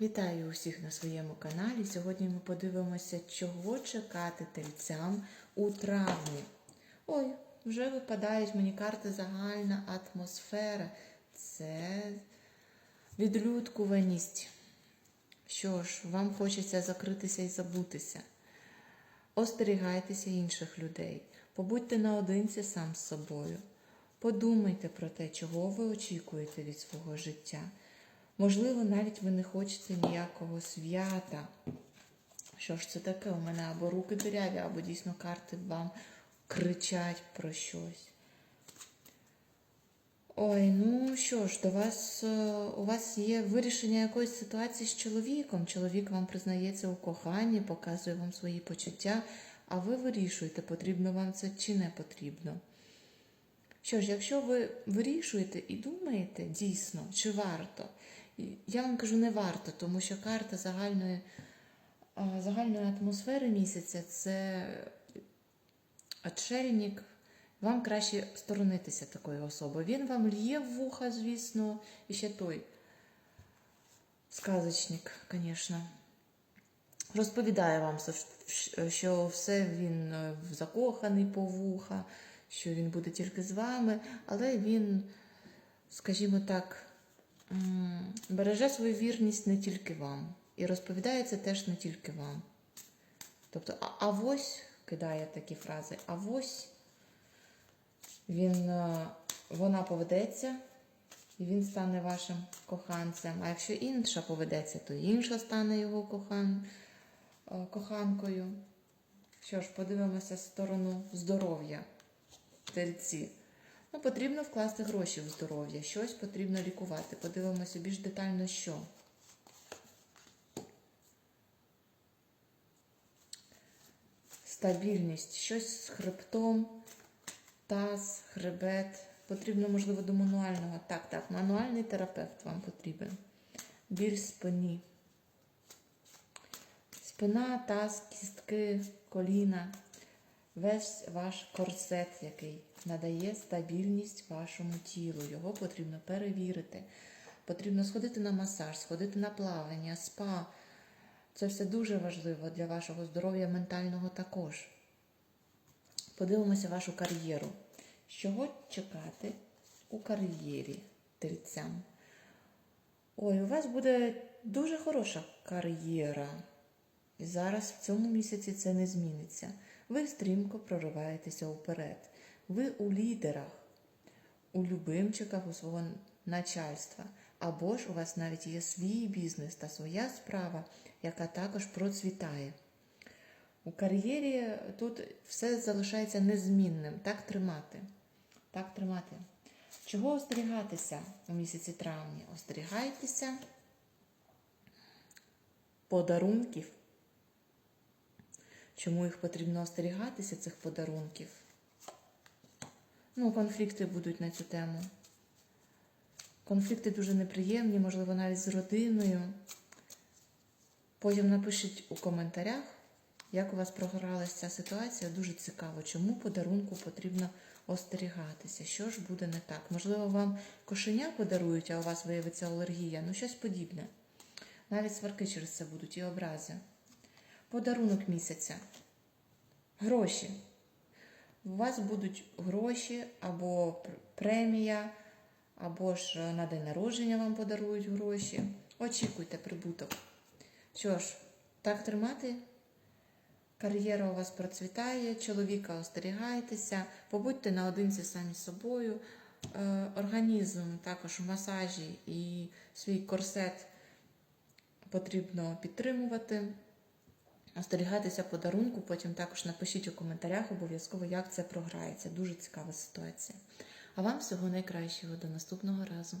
Вітаю усіх на своєму каналі. Сьогодні ми подивимося, чого чекати тельцям у травні. Ой, вже випадають мені карти загальна атмосфера. Це відлюдкуваність. Що ж, вам хочеться закритися і забутися. Остерігайтеся інших людей. Побудьте наодинці сам з собою. Подумайте про те, чого ви очікуєте від свого життя. Можливо, навіть ви не хочете ніякого свята. Що ж це таке? У мене або руки диряві, або дійсно карти вам кричать про щось. Ой, ну що ж, до вас е, у вас є вирішення якоїсь ситуації з чоловіком. Чоловік вам признається у коханні, показує вам свої почуття, а ви вирішуєте, потрібно вам це чи не потрібно. Що ж, якщо ви вирішуєте і думаєте дійсно, чи варто, я вам кажу, не варто, тому що карта загальної, загальної атмосфери місяця це отшельник. Вам краще сторонитися такої особи. Він вам лє в вуха, звісно, і ще той сказочник, звісно. Розповідає вам, що все він е, закоханий по вуха, що він буде тільки з вами, але він, скажімо так, береже свою вірність не тільки вам. І розповідає це теж не тільки вам. Тобто, а, авось кидає такі фрази, авось він, е, вона поведеться, і він стане вашим коханцем. А якщо інша поведеться, то інша стане його кохан, е, коханкою. Що ж, подивимося сторону здоров'я тельці. Ну, потрібно вкласти гроші в здоров'я, щось потрібно лікувати. Подивимося більш детально, що. Стабільність, щось з хребтом, таз, хребет. Потрібно, можливо, до мануального. Так, так, мануальний терапевт вам потрібен. Біль спині. Спина, таз, кістки, коліна. Весь ваш корсет, який надає стабільність вашому тілу. Його потрібно перевірити. Потрібно сходити на масаж, сходити на плавання, спа. Це все дуже важливо для вашого здоров'я ментального також. Подивимося вашу кар'єру. З чого чекати у кар'єрі тельцям? Ой, у вас буде дуже хороша кар'єра. І зараз в цьому місяці це не зміниться. Ви стрімко прориваєтеся вперед. Ви у лідерах, у любимчиках у свого начальства. Або ж у вас навіть є свій бізнес та своя справа, яка також процвітає. У кар'єрі тут все залишається незмінним. Так тримати. Так тримати. Чого остерігатися у місяці травні? Остерігайтеся подарунків. Чому їх потрібно остерігатися, цих подарунків? Ну, конфлікти будуть на цю тему. Конфлікти дуже неприємні, можливо, навіть з родиною. Потім напишіть у коментарях, як у вас програлася ця ситуація. Дуже цікаво, чому подарунку потрібно остерігатися. Що ж буде не так? Можливо, вам кошеня подарують, а у вас виявиться алергія, ну щось подібне. Навіть сварки через це будуть і образи. Подарунок місяця. Гроші. У вас будуть гроші або премія, або ж на день народження вам подарують гроші. Очікуйте прибуток. Що ж, так тримати? Кар'єра у вас процвітає, чоловіка остерігайтеся, побудьте наодинці самі з собою. Е, Організм також в масажі і свій корсет потрібно підтримувати. Остерігайтеся подарунку, потім також напишіть у коментарях обов'язково, як це програється. Дуже цікава ситуація. А вам всього найкращого. До наступного разу.